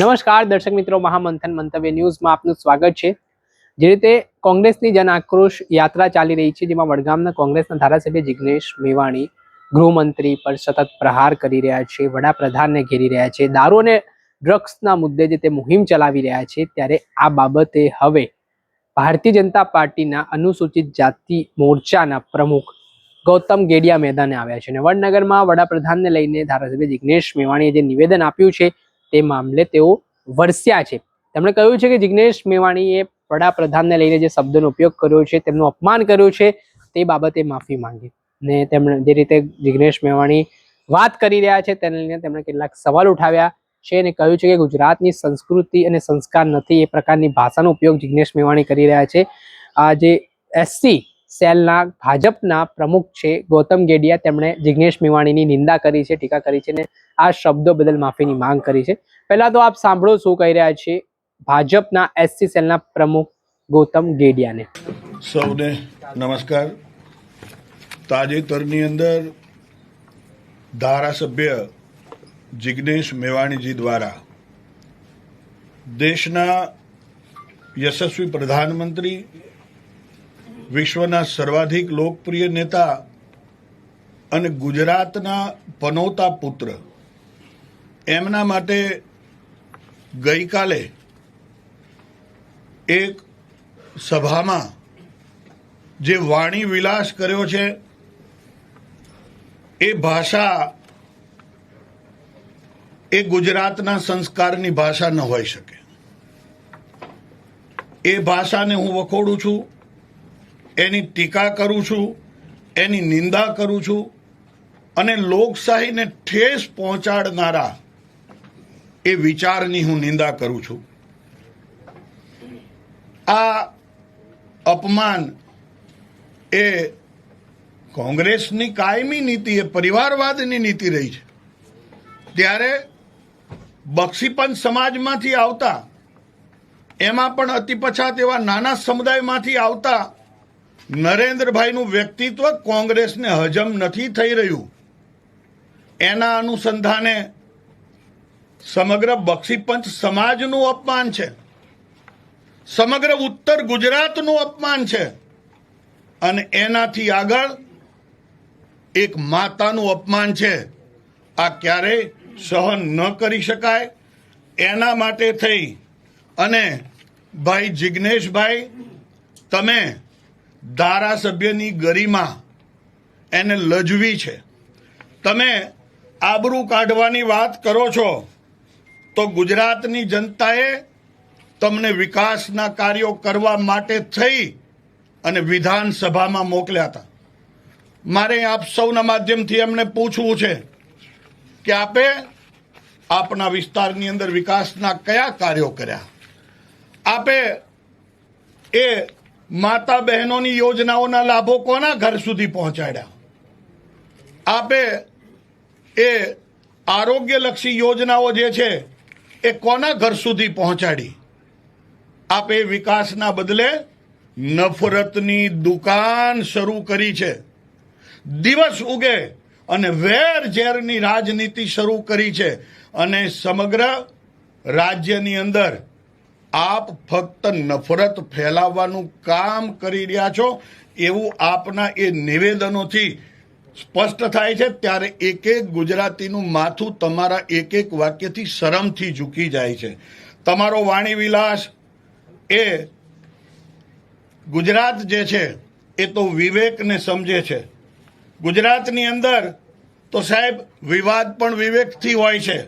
નમસ્કાર, દર્શક મિત્રો, મહામંથન મંતવ્ય ન્યૂઝમાં આપનું સ્વાગત છે. જે રીતે કોંગ્રેસની જન આક્રોશ યાત્રા ચાલી રહી છે, જેમાં વડગામના કોંગ્રેસના ધારાસભ્ય જિગ્નેશ મેવાણી ગૃહમંત્રી પર સતત પ્રહાર કરી રહ્યા છે, વડાપ્રધાનને ઘેરી રહ્યા છે. દારૂ અને ડ્રગ્સના મુદ્દે જે તે મુહિમ ચલાવી રહ્યા છે, ત્યારે આ બાબતે હવે ભારતીય જનતા પાર્ટીના અનુસૂચિત જાતિ મોરચાના પ્રમુખ ગૌતમ ગેડિયા મેદાને આવ્યા છે. અને વડનગરમાં વડાપ્રધાનને લઈને ધારાસભ્ય જિગ્નેશ મેવાણીએ જે નિવેદન આપ્યું છે તે મામલે તેઓ વરસ્યા છે. તેમણે કહ્યું છે કે જિગ્નેશ મેવાણીએ વડાપ્રધાનને લઈને જે શબ્દોનો ઉપયોગ કર્યો છે, તેમનું અપમાન કર્યું છે, તે બાબતે માફી માંગી. ને તેમણે જે રીતે જિગ્નેશ મેવાણી વાત કરી રહ્યા છે, તેને લઈને તેમણે કેટલાક સવાલ ઉઠાવ્યા છે અને કહ્યું છે કે ગુજરાતની સંસ્કૃતિ અને સંસ્કાર નથી, એ પ્રકારની ભાષાનો ઉપયોગ જિગ્નેશ મેવાણી કરી રહ્યા છે. આ જે એસસી સેલના ભાજપના પ્રમુખ છે ગૌતમ ગેડિયા. તેમણે જિગ્નેશ મેવાણીની નિંદા કરી છે, ટીકા કરી છે અને આ શબ્દો બદલ માફીની માંગ કરી છે. પહેલા તો આપ સાંભળો શું કહી રહ્યા છે ભાજપના એસસી સેલના પ્રમુખ ગૌતમ ગેડિયાને. સૌને નમસ્કાર. તાજેતરની અંદર ધારાસભ્ય જિગ્નેશ મેવાણીજી દ્વારા દેશના યશસ્વી પ્રધાનમંત્રી વિશ્વના સર્વાધિક લોકપ્રિય નેતા અને ગુજરાતના પનોતા પુત્ર. એમના માટે ગઈકાલે એક સભામાં જે વાણી વિલાસ કર્યો છે, એ ભાષા એ ગુજરાતના સંસ્કારની ભાષા ન હોઈ શકે. એ ભાષાને હું વખોડું છું. એની ટીકા કરું છું, એની નિંદા કરું છું અને લોકશાહીને ઠેસ પહોંચાડનારા એ વિચારની હું નિંદા કરું છું. આ અપમાન એ કોંગ્રેસની કાયમી નીતિ, એ પરિવારવાદની નીતિ રહી છે. ત્યારે બક્ષીપંચ સમાજમાંથી આવતા, એમાં પણ અતિ પછાત એવા નાના સમુદાયમાંથી આવતા નરેન્દ્રભાઈનું વ્યક્તિત્વ કોંગ્રેસને હજમ નથી થઈ રહ્યું. એના અનુસંધાને સમગ્ર બક્ષીપંચ સમાજનું અપમાન છે. સમગ્ર ઉત્તર ગુજરાતનું અપમાન છે. અને એનાથી આગળ એક માતાનું અપમાન છે. આ ક્યારેય સહન ન કરી શકાય. એના માટે થઈ. અને ભાઈ જિગ્નેશભાઈ, તમે ધારાસભ્યની ગરિમા એને લજવી છે. તમે આબરૂ કાઢવાની વાત કરો છો, તો ગુજરાતની જનતાએ તમને વિકાસના કાર્યો કરવા માટે થઈ અને વિધાનસભામાં મોકલ્યા હતા. મારે આપ સૌના માધ્યમથી એમને પૂછવું છે કે આપે આપના વિસ્તારની અંદર વિકાસના કયા કાર્યો કર્યા? આપે એ માતા બહેનોની યોજનાઓના લાભો કોના ઘર સુધી પહોંચાડ્યા? આપે એ આરોગ્યલક્ષી યોજનાઓ જે છે, એ કોના ઘર સુધી પહોંચાડી? આપે વિકાસના બદલે નફરતની દુકાન શરૂ કરી છે. દિવસ ઉગે અને વેર ઝેરની રાજનીતિ શરૂ કરી છે અને સમગ્ર રાજ્યની અંદર આપ ફક્ત નફરત ફેલાવવાનું કામ કરી રહ્યા છો, એવું આપના એ નિવેદનોથી સ્પષ્ટ થાય છે. ત્યારે એક એક ગુજરાતીનું માથું તમારા એક એક વાક્યથી શરમથી ઝૂકી જાય છે. તમારો વાણી વિલાસ એ ગુજરાત જે છે, એ તો વિવેકને સમજે છે. ગુજરાતની અંદર તો સાહેબ, વિવાદ પણ વિવેકથી હોય છે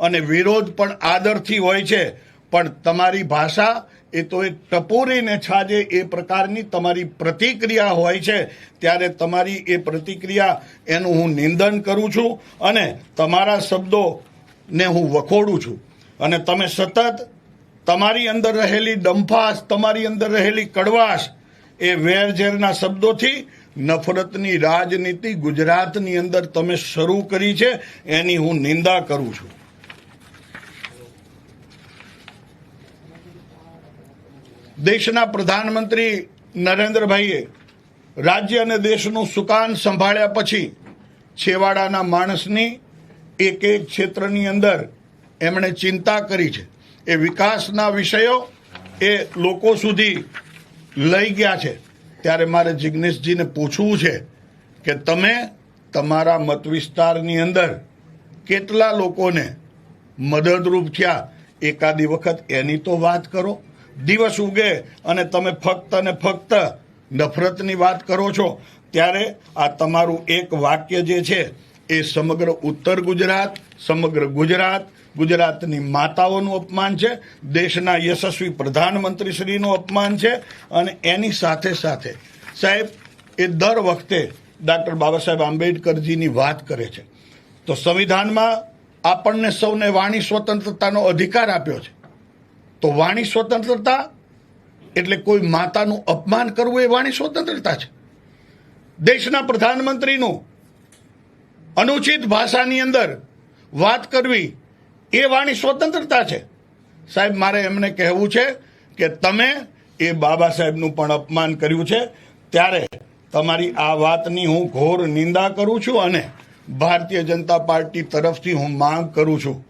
અને વિરોધ પણ આદરથી હોય છે. પણ તમારી ભાષા એ તો એક ટપોરીને છાજે એ પ્રકારની તમારી પ્રતિક્રિયા હોય છે, ત્યારે તમારી એ પ્રતિક્રિયા એનું હું નિંદન કરું છું અને તમારા શબ્દોને હું વખોડું છું. અને તમે સતત તમારી અંદર રહેલી ડંફાસ તમારી અંદર રહેલી કડવાશ એ વેરઝેરના શબ્દોથી નફરતની રાજનીતિ ગુજરાતની અંદર તમે શરૂ કરી છે, એની હું નિંદા કરું છું. દેશના પ્રધાનમંત્રી નરેન્દ્રભાઈએ રાજ્ય અને દેશનું સુકાન સંભાળ્યા પછી છેવાડાના માણસની એક એક ક્ષેત્રની અંદર એમણે ચિંતા કરી છે. એ વિકાસના વિષયો એ લોકો સુધી લઈ ગયા છે. ત્યારે મારે જિજ્ઞેશજીને પૂછવું છે કે તમે તમારા મત વિસ્તારની અંદર કેટલા લોકોને મદદરૂપ થયા? એકાદી વખત એની તો વાત કરો. દિવસ ઉગે અને તમે ફક્ત ને ફક્ત નફરતની વાત કરો છો, ત્યારે આ તમારું એક વાક્ય જે છે એ સમગ્ર ઉત્તર ગુજરાત, સમગ્ર ગુજરાત, ગુજરાતની માતાઓનું અપમાન છે, દેશના યશસ્વી પ્રધાનમંત્રી શ્રીનું અપમાન છે, અને એની સાથે સાથે સાહેબ, એ દર વખતે ડૉક્ટર બાબા સાહેબ આંબેડકરજીની વાત કરે છે. તો સંવિધાનમાં આપણને સૌને વાણી સ્વતંત્રતાનો અધિકાર આપ્યો છે. તો વાણી સ્વતંત્રતા એટલે કોઈ માતાનું અપમાન કરવું એ વાણી સ્વતંત્રતા છે. દેશના પ્રધાનમંત્રીનું અનુચિત ભાષાની અંદર વાત કરવી એ વાણી સ્વતંત્રતા છે. સાહેબ, મારે એમને કહેવું છે કે તમે એ બાબા સાહેબનું પણ અપમાન કર્યું છે. ત્યારે તમારી આ વાતની હું ઘોર નિંદા કરું છું અને ભારતીય જનતા પાર્ટી તરફથી હું માંગ કરું છું.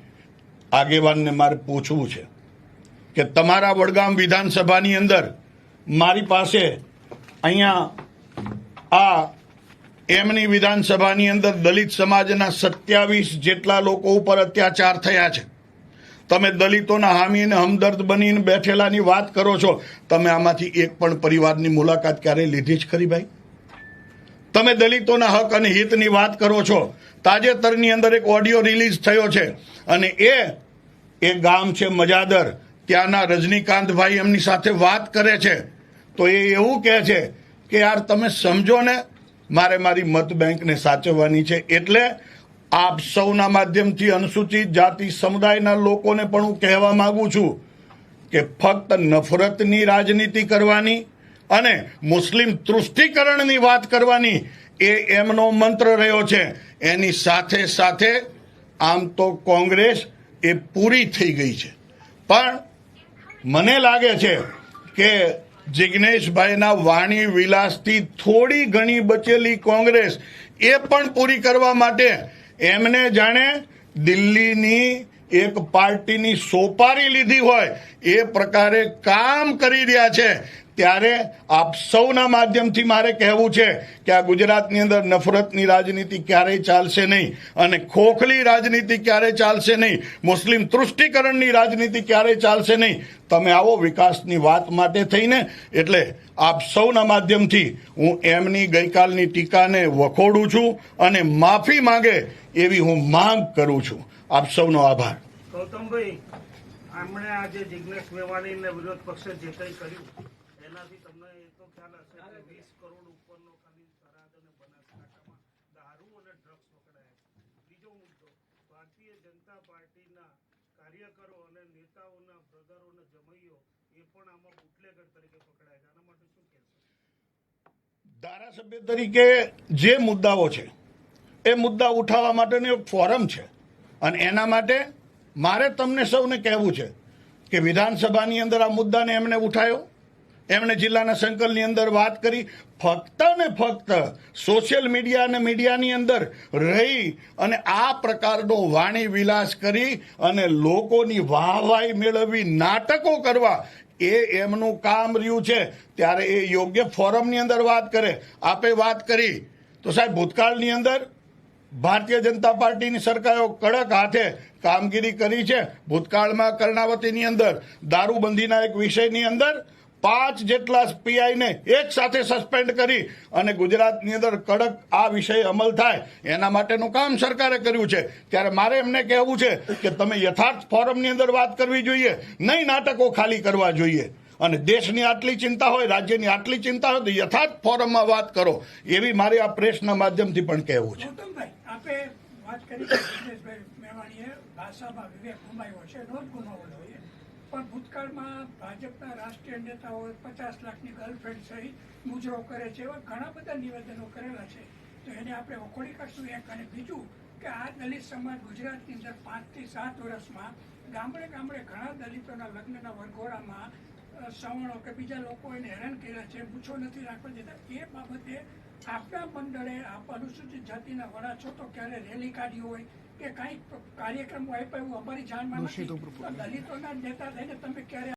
આગેવાનને મારે પૂછવું છે કે તમારા વડગામ વિધાનસભાની અંદર મારી પાસે અહીંયા આ એમની વિધાનસભાની અંદર દલિત સમાજના સત્યાવીસ જેટલા લોકો ઉપર અત્યાચાર થયા છે. તમે દલિતોના હામી અને હમદર્દ બનીને બેઠેલાની વાત કરો છો. તમે આમાંથી એક પણ પરિવારની મુલાકાત ક્યારેય લીધી જ ખરી ભાઈ? તમે દલિતોના હક અને હિતની વાત કરો છો. તાજેતરની અંદર એક ઓડિયો રિલીઝ થયો છે. અને એ એ ગામ છે મજાદર. ત્યાંના રજનીકાંતભાઈ એમની સાથે વાત કરે છે. તો એ એવું કહે છે કે, યાર, તમે સમજો ને, મારે મારી મત બેંકને સાચવવાની છે. એટલે આપ સૌના માધ્યમથી અનુસૂચિત જાતિ સમુદાયના લોકોને પણ હું કહેવા માગું છું કે, ફક્ત નફરતની રાજનીતિ કરવાની અને મુસ્લિમ તૃષ્ટિકરણની વાત કરવાની એ એમનો મંત્ર રહ્યો છે. એની સાથે સાથે આમ તો કોંગ્રેસ એ પૂરી થઈ ગઈ છે. પણ મને લાગે છે કે જિજ્ઞેશભાઈના વાણી વિલાસથી થોડી ઘણી બચેલી કોંગ્રેસ એ પણ પૂરી કરવા માટે એમને જાણે દિલ્હીની એક પાર્ટીની સોપારી લીધી હોય એ પ્રકારે કામ કરી રહ્યા છે. ત્યારે આપ સૌના માધ્યમથી મારે કહેવું છે કે આ ગુજરાતની અંદર નફરતની રાજનીતિ ક્યારેય ચાલશે નહીં અને ખોખલી રાજનીતિ ક્યારેય ચાલશે નહીં. મુસ્લિમ તૃષ્ટિકરણની રાજનીતિ ક્યારેય ચાલશે નહીં. તમે આવો વિકાસની વાત માટે થઈને, એટલે આપ સૌના માધ્યમથી હું એમની ગઈકાલની ટીકાને વખોડું છું અને માફી માંગે એવી હું માંગ કરું છું. આપ સૌનો આભાર. ગૌતમભાઈ આજે જિજ્ઞેશ મેવાણીને વિરોધ પક્ષે જે કંઈ કર્યું? એનાથી તમને એ તો ખ્યાલ હશે કે વીસ કરોડ ઉપરનો ખાલી થરાદ અને બનાસકાંઠામાં દારૂ અને ડ્રગ્સ પકડાયા બીજો મુદ્દો, ભારતીય જનતા પાર્ટીના કાર્યકરો અને નેતાઓના બ્રદરો અને જમૈયો એ પણ આમાં બુટલેગર તરીકે પકડાયા છે. આના માટે શું કહેશો? ધારાસભ્ય તરીકે જે મુદ્દાઓ છે, એ મુદ્દા ઉઠાવવા માટેનું એક ફોરમ છે. અને એના માટે મારે તમને સૌને કહેવું છે કે વિધાનસભાની અંદર આ મુદ્દાને એમણે ઉઠાવ્યો એમણે જિલ્લાના સંકલની અંદર વાત કરી, ફક્ત ને ફક્ત સોશિયલ મીડિયા અને મીડિયાની અંદર રહી અને આ પ્રકારનો વાણી વિલાસ કરી અને લોકોની વાહવાઈ મેળવવી, નાટકો કરવા, એ એમનું કામ રહ્યું છે. ત્યારે એ યોગ્ય ફોરમની અંદર વાત કરે. આપે વાત કરી. તો સાહેબ, ભૂતકાળની અંદર ભારતીય જનતા પાર્ટીની સરકારો કડક હાથે કામગીરી કરી છે. ભૂતકાળમાં કર્ણાવતીની અંદર દારૂબંધીના એક વિષયની અંદર પાંચ જેટલા પીઆઈને એક સાથે સસ્પેન્ડ કરી અને ગુજરાતની અંદર કડક આ વિષય અમલ થાય, એના માટેનું કામ સરકારે કર્યું છે. ત્યારે મારે એમને કહેવું છે કે તમે યથાર્થ ફોરમની અંદર વાત કરવી જોઈએ, નહીં નાટકો ખાલી કરવા જોઈએ. અને દેશની આટલી ચિંતા હોય, રાજ્યની આટલી ચિંતા હોય, તો યથાર્થ ફોરમમાં વાત કરો. એવી મારે આ પ્રેસના માધ્યમથી પણ કહેવું છે. ભાષામાં વિવેક છે પણ ભૂતકાળમાં ભાજપના રાષ્ટ્રીય નેતાઓ પચાસ લાખની ગર્લફ્રેન્ડ સહિત મુજરો કરે છે એવા ઘણા બધા નિવેદનો કરેલા છે. તો એને આપણે વખોડી કાઢશું એક અને બીજું કે આ દલિત સમાજ ગુજરાતની અંદર પાંચથી સાત વર્ષમાં ગામડે ગામડે ઘણા દલિતોના લગ્નના વરઘોડામાં સવર્ણો કે બીજા લોકો એને હેરાન કર્યા છે પૂછો નથી રાખવા દેતા. એ બાબતે આપણા મંડળે, આપ અનુસૂચિત જાતિના વડા છો તો ક્યારે રેલી કાઢી હોય કે કાંઈ કાર્યક્રમ હોય એવું અમારી જાણમાં નથી દલિતોના નેતા થઈને તમે ક્યારે